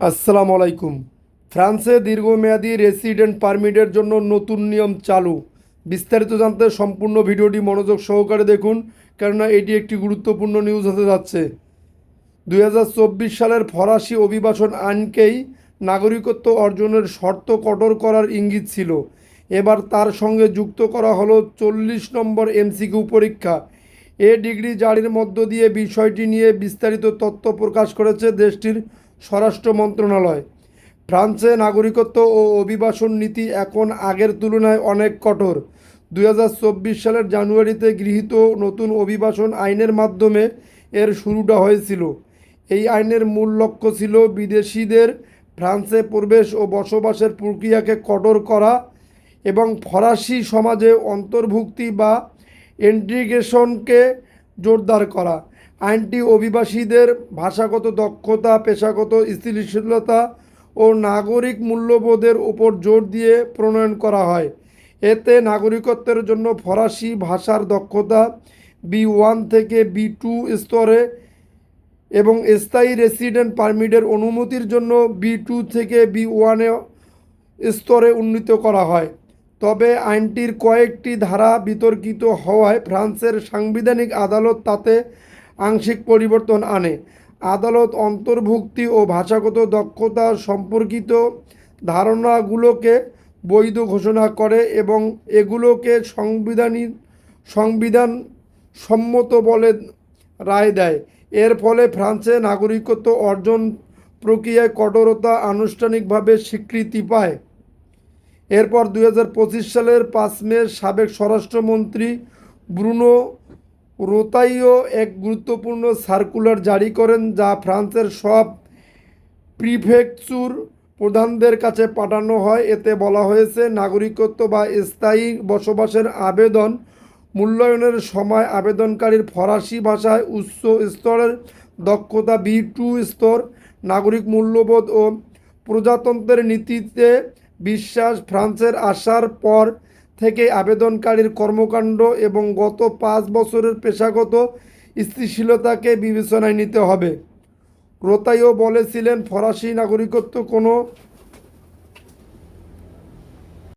আসসালামু আলাইকুম। ফ্রান্সে দীর্ঘমেয়াদী রেসিডেন্ট পারমিটের জন্য নতুন নিয়ম চালু। বিস্তারিত জানতে সম্পূর্ণ ভিডিওটি মনোযোগ সহকারে দেখুন, কেননা এটি একটি গুরুত্বপূর্ণ নিউজ হতে যাচ্ছে। দু হাজার চব্বিশ সালের ফরাসি অভিবাসন আইনকেই নাগরিকত্ব অর্জনের শর্ত কঠোর করার ইঙ্গিত ছিল। এবার তার সঙ্গে যুক্ত করা হলো চল্লিশ নম্বর এমসিকিউ পরীক্ষা। এ ডিগ্রি জারির মধ্য দিয়ে বিষয়টি নিয়ে বিস্তারিত তথ্য প্রকাশ করেছে দেশটির স্বরাষ্ট্র মন্ত্রণালয়। ফ্রান্সে নাগরিকত্ব ও অভিবাসন নীতি এখন আগের তুলনায় অনেক কঠোর। দু হাজার চব্বিশ সালের জানুয়ারিতে গৃহীত নতুন অভিবাসন আইনের মাধ্যমে এর শুরুটা হয়েছিল। এই আইনের মূল লক্ষ্য ছিল বিদেশিদের ফ্রান্সে প্রবেশ ও বসবাসের প্রক্রিয়াকে কঠোর করা এবং ফরাসি সমাজে অন্তর্ভুক্তি বা ইন্টিগ্রেশনকে জোরদার করা। আইনটি অভিবাসীদের ভাষাগত দক্ষতা, পেশাগত স্থিতিশীলতা ও নাগরিক মূল্যবোধের উপর জোর দিয়ে প্রণয়ন করা হয়। এতে নাগরিকত্বের জন্য ফরাসি ভাষার দক্ষতা বি ওয়ান থেকে বি টু স্তরে এবং স্থায়ী রেসিডেন্ট পারমিটের অনুমতির জন্য বি টু থেকে বি ওয়ানে স্তরে উন্নীত করা হয়। তবে আইনটির কয়েকটি ধারা বিতর্কিত হওয়ায় ফ্রান্সের সাংবিধানিক আদালত তাতে আংশিক পরিবর্তন আনে। আদালত অন্তর্ভুক্তি ও ভাষাগত দক্ষতা সম্পর্কিত ধারণাগুলোকে বৈধ ঘোষণা করে এবং এগুলোকে সংবিধানী সংবিধান সম্মত বলে রায় দেয়। এর ফলে ফ্রান্সে নাগরিকত্ব অর্জন প্রক্রিয়ায় কঠোরতা আনুষ্ঠানিকভাবে স্বীকৃতি পায়। এরপর দু হাজার পঁচিশ সালের পাঁচ মে সাবেক স্বরাষ্ট্রমন্ত্রী ব্রুনো রোতাইও এক গুরুত্বপূর্ণ সার্কুলার জারি করেন, যা ফ্রান্সের সব প্রিফেকচুর প্রধানদের কাছে পাঠানো হয়। এতে বলা হয়েছে, নাগরিকত্ব বা স্থায়ী বসবাসের আবেদন মূল্যায়নের সময় আবেদনকারীর ফরাসি ভাষায় উচ্চ স্তরের দক্ষতা বি টু স্তর, নাগরিক মূল্যবোধ ও প্রজাতন্ত্রের নীতিতে বিশ্বাস। ফ্রান্সের আসার পর থেকে আবেদনকারীর কর্মকাণ্ড এবং গত পাঁচ বছরের পেশাগত স্থিতিশীলতাকে বিবেচনায় নিতে হবে। রোতাইও বলেছিলেন, ফরাসি নাগরিকত্ব কোনো